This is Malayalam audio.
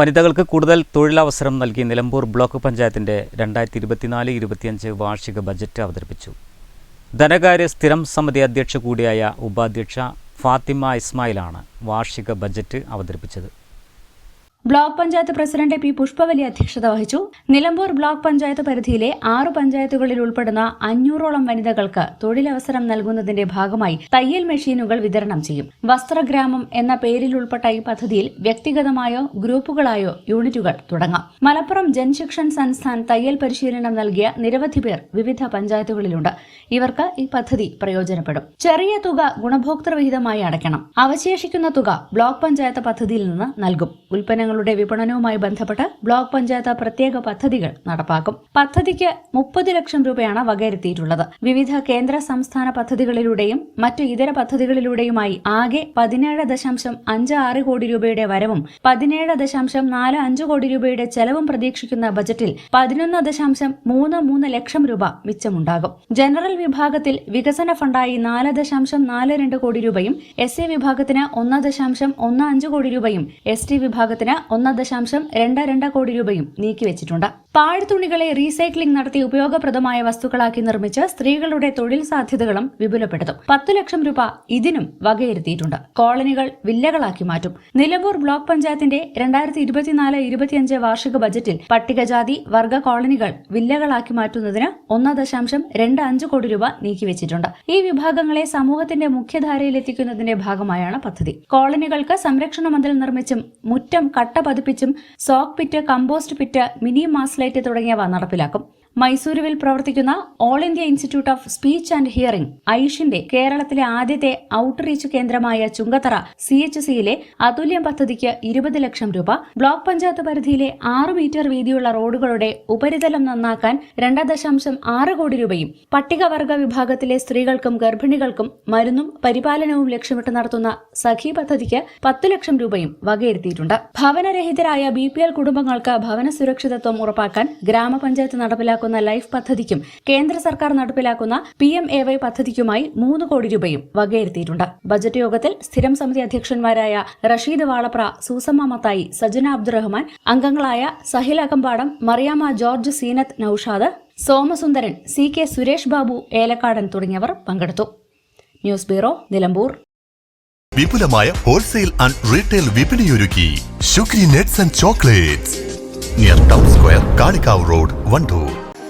വനിതകൾക്ക് കൂടുതൽ തൊഴിലവസരം നൽകി നിലമ്പൂർ ബ്ലോക്ക് പഞ്ചായത്തിന്റെ രണ്ടായിരത്തി ഇരുപത്തിനാല് ഇരുപത്തിയഞ്ച് വാർഷിക ബജറ്റ് അവതരിപ്പിച്ചു. ധനകാര്യ സ്ഥിരം സമിതി അധ്യക്ഷ കൂടിയായ ഉപാധ്യക്ഷ ഫാത്തിമ ഇസ്മായിലാണ് വാർഷിക ബജറ്റ് അവതരിപ്പിച്ചത്. Block panchayat president P Pushpavalli അധ്യക്ഷത വഹിച്ചു. നിലമ്പൂർ ബ്ലോക്ക് പഞ്ചായത്ത് പരിധിയിലെ ആറ് പഞ്ചായത്തുകളിൽ ഉൾപ്പെടുന്ന അഞ്ഞൂറോളം വനിതകൾക്ക് തൊഴിലവസരം നൽകുന്നതിന്റെ ഭാഗമായി തയ്യൽ മെഷീനുകൾ വിതരണം ചെയ്യും. വസ്ത്രഗ്രാമം എന്ന പേരിൽ ഉൾപ്പെട്ട ഈ പദ്ധതിയിൽ വ്യക്തിഗതമായോ ഗ്രൂപ്പുകളായോ യൂണിറ്റുകൾ തുടങ്ങാം. മലപ്പുറം ജൻശിക്ഷൻ സംസ്ഥാൻ തയ്യൽ പരിശീലനം നൽകിയ നിരവധി പേർ വിവിധ പഞ്ചായത്തുകളിലുണ്ട്. ഇവർക്ക് ഈ പദ്ധതി പ്രയോജനപ്പെടും. ചെറിയ തുക ഗുണഭോക്തൃ വിഹിതമായി അടയ്ക്കണം. അവശേഷിക്കുന്ന തുക ബ്ലോക്ക് പഞ്ചായത്ത് പദ്ധതിയിൽ നിന്ന് നൽകും. ഉൽപ്പന്നങ്ങളുടെ വിപണനവുമായി ബന്ധപ്പെട്ട് ബ്ലോക്ക് പഞ്ചായത്ത് പ്രത്യേക പദ്ധതികൾ നടപ്പാക്കും. പദ്ധതിക്ക് മുപ്പത് ലക്ഷം രൂപയാണ് വകയിരുത്തിയിട്ടുള്ളത്. വിവിധ കേന്ദ്ര സംസ്ഥാന പദ്ധതികളിലൂടെയും മറ്റു ഇതര പദ്ധതികളിലൂടെയുമായി ആകെ പതിനേഴ് ദശാംശം അഞ്ച് ആറ് കോടി രൂപയുടെ വരവും പതിനേഴ് ദശാംശം നാല് അഞ്ച് കോടി രൂപയുടെ ചെലവും പ്രതീക്ഷിക്കുന്ന ബജറ്റിൽ പതിനൊന്ന് ദശാംശം മൂന്ന് മൂന്ന് ലക്ഷം രൂപ മിച്ചമുണ്ടാകും. ജനറൽ വിഭാഗത്തിൽ വികസന ഫണ്ടായി നാല് ദശാംശം നാല് രണ്ട് കോടി രൂപയും എസ് സി വിഭാഗത്തിന് ഒന്ന് ദശാംശം ഒന്ന് അഞ്ച് കോടി രൂപയും എസ് ടി വിഭാഗത്തിന് ഒന്ന് ദശാംശം രണ്ട് രണ്ട് കോടി രൂപയും നീക്കിവച്ചിട്ടുണ്ട് പാഴ്ത്തുണികളെ റീസൈക്ലിംഗ് നടത്തി ഉപയോഗപ്രദമായ വസ്തുക്കളാക്കി നിർമ്മിച്ച് സ്ത്രീകളുടെ തൊഴിൽ സാധ്യതകളും വിപുലപ്പെടുത്തും. പത്തു ലക്ഷം രൂപ ഇതിനും വകയിരുത്തിയിട്ടുണ്ട്. കോളനികൾ വില്ലകളാക്കി മാറ്റും. നിലമ്പൂർ ബ്ലോക്ക് പഞ്ചായത്തിന്റെ രണ്ടായിരത്തി ഇരുപത്തിനാല് ഇരുപത്തിയഞ്ച് വാർഷിക ബജറ്റിൽ പട്ടികജാതി വർഗ കോളനികൾ വില്ലകളാക്കി മാറ്റുന്നതിന് ഒന്ന് ദശാംശം രണ്ട് അഞ്ച് കോടി രൂപ നീക്കിവെച്ചിട്ടുണ്ട്. ഈ വിഭാഗങ്ങളെ സമൂഹത്തിന്റെ മുഖ്യധാരയിൽ എത്തിക്കുന്നതിന്റെ ഭാഗമായാണ് പദ്ധതി. കോളനികൾക്ക് സംരക്ഷണ മതിൽ നിർമ്മിച്ചും മുറ്റം കട്ട പതിപ്പിച്ചും soak pit compost pit mini mast light തുടങ്ങിയവ നടപ്പിലാക്കും മൈസൂരുവിൽ പ്രവർത്തിക്കുന്ന all India institute of speech and hearing ഐഷിന്റെ കേരളത്തിലെ ആദ്യത്തെ ഔട്ട്റീച്ച് കേന്ദ്രമായ ചുങ്കത്തറ സി എച്ച് സിയിലെ അതുല്യം പദ്ധതിക്ക് ഇരുപത് ലക്ഷം രൂപ ബ്ലോക്ക് പഞ്ചായത്ത് പരിധിയിലെ ആറ് മീറ്റർ വീതിയുള്ള റോഡുകളുടെ ഉപരിതലം നന്നാക്കാൻ രണ്ട് ദശാംശം ആറ് കോടി രൂപയും പട്ടികവർഗ വിഭാഗത്തിലെ സ്ത്രീകൾക്കും ഗർഭിണികൾക്കും മരുന്നും പരിപാലനവും ലക്ഷ്യമിട്ട് നടത്തുന്ന സഖി പദ്ധതിക്ക് പത്ത് ലക്ഷം രൂപയും വകയിരുത്തിയിട്ടുണ്ട്. ഭവനരഹിതരായ ബി കുടുംബങ്ങൾക്ക് ഭവന സുരക്ഷിതത്വം ഉറപ്പാക്കാൻ ഗ്രാമപഞ്ചായത്ത് നടപ്പിലാക്കുന്ന ലൈഫ് പദ്ധതിക്കും കേന്ദ്ര സർക്കാർ നടപ്പിലാക്കുന്ന പി എം എ വൈ പദ്ധതിക്കുമായി മൂന്ന് കോടി രൂപയും വകയിരുത്തിയിട്ടുണ്ട്. ബജറ്റ് യോഗത്തിൽ സ്ഥിരം സമിതി അധ്യക്ഷന്മാരായ റഷീദ് വാളപ്ര സൂസമ്മ മത്തായി സജന അബ്ദുറഹ്മാൻ അംഗങ്ങളായ Sahil Akampadam Mariyama George Seenath Noushad Somasundaran C K Suresh Babu Elakkadan തുടങ്ങിയവർ പങ്കെടുത്തു. News bureau Nilambur. വിപുലമായ wholesale and retail വിപണിയൊരുക്കി. Sugary nuts and chocolates. Near town square Kalikavu road Wandoor